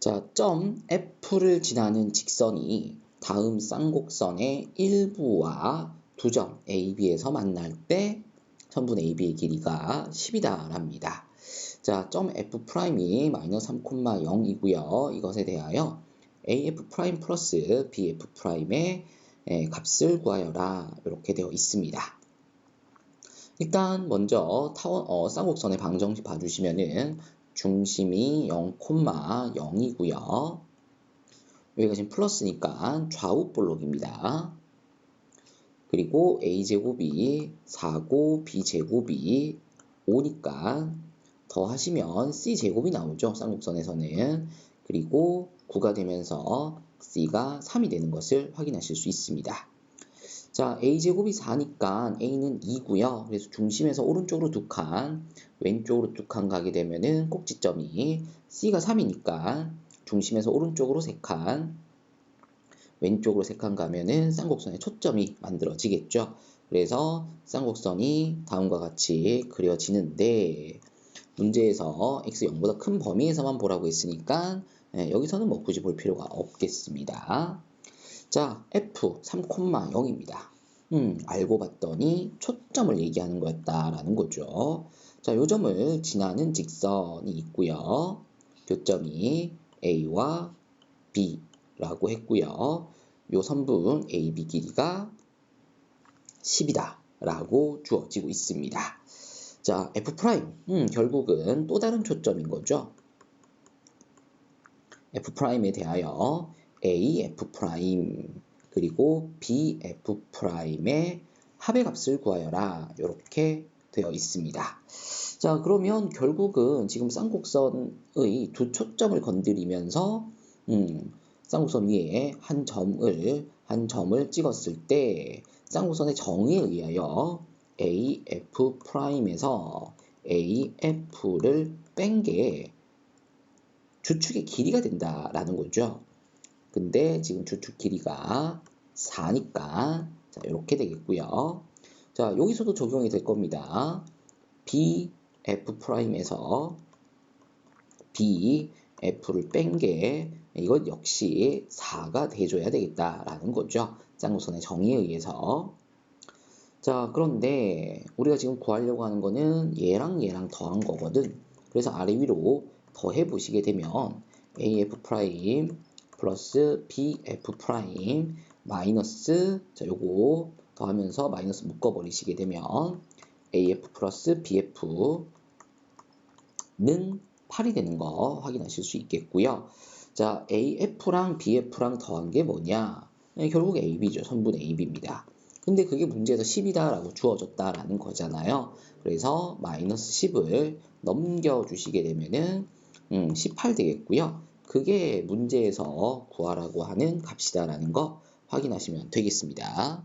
자, 점 F를 지나는 직선이 다음 쌍곡선의 일부와 두 점 A, B에서 만날 때 선분 A, B의 길이가 10이다랍니다. 자, 점 F'이 마이너스 3,0이고요. 이것에 대하여 AF' 플러스 BF'의 값을 구하여라 이렇게 되어 있습니다. 일단 먼저 타원 어, 쌍곡선의 방정식 봐주시면은 중심이 0,0이고요. 여기가 지금 플러스니까 좌우 볼록입니다. 그리고 a제곱이 4고 b제곱이 5니까 더 하시면 c제곱이 나오죠. 쌍곡선에서는. 그리고 9가 되면서 c가 3이 되는 것을 확인하실 수 있습니다. 자, a제곱이 4니까 a는 2고요. 그래서 중심에서 오른쪽으로 두 칸, 왼쪽으로 두 칸 가게 되면은 꼭지점이 c가 3이니까 중심에서 오른쪽으로 세 칸, 왼쪽으로 세 칸 가면은 쌍곡선의 초점이 만들어지겠죠. 그래서 쌍곡선이 다음과 같이 그려지는데 문제에서 x 0보다 큰 범위에서만 보라고 했으니까 예, 여기서는 뭐 굳이 볼 필요가 없겠습니다. 자, f 3,0입니다. 음, 알고 봤더니 초점을 얘기하는 거였다라는 거죠. 자, 요 점을 지나는 직선이 있고요. 교점이 A와 B라고 했고요. 요 선분 AB 길이가 10이다 라고 주어지고 있습니다. 자, F' 음, 결국은 또 다른 초점인 거죠. F'에 대하여 A, F' 그리고 BF'의 합의 값을 구하여라 이렇게 되어 있습니다. 자 그러면 결국은 지금 쌍곡선의 두 초점을 건드리면서 음, 쌍곡선 위에 한 점을 한 점을 찍었을 때 쌍곡선의 정의에 의하여 AF'에서 AF를 뺀 게 주축의 길이가 된다라는 거죠. 근데 지금 주축 길이가 4니까 자 이렇게 되겠고요. 자 여기서도 적용이 될 겁니다. BF'에서 BF를 뺀 게 이것 역시 4가 돼줘야 되겠다라는 거죠. 쌍곡선의 정의에 의해서. 자 그런데 우리가 지금 구하려고 하는 거는 얘랑 얘랑 더한 거거든. 그래서 아래 위로 더해 보시게 되면 AF' 플러스 BF 프라임 마이너스 자 요거 더하면서 마이너스 묶어버리시게 되면 AF 플러스 BF는 8이 되는 거 확인하실 수 있겠고요. 자 AF랑 BF랑 더한 게 뭐냐? 네, 결국 AB죠. 선분 AB입니다. 근데 그게 문제에서 10이다 라고 주어졌다라는 거잖아요. 그래서 마이너스 10을 넘겨주시게 되면은 음, 18 되겠고요. 그게 문제에서 구하라고 하는 값이다라는 거 확인하시면 되겠습니다.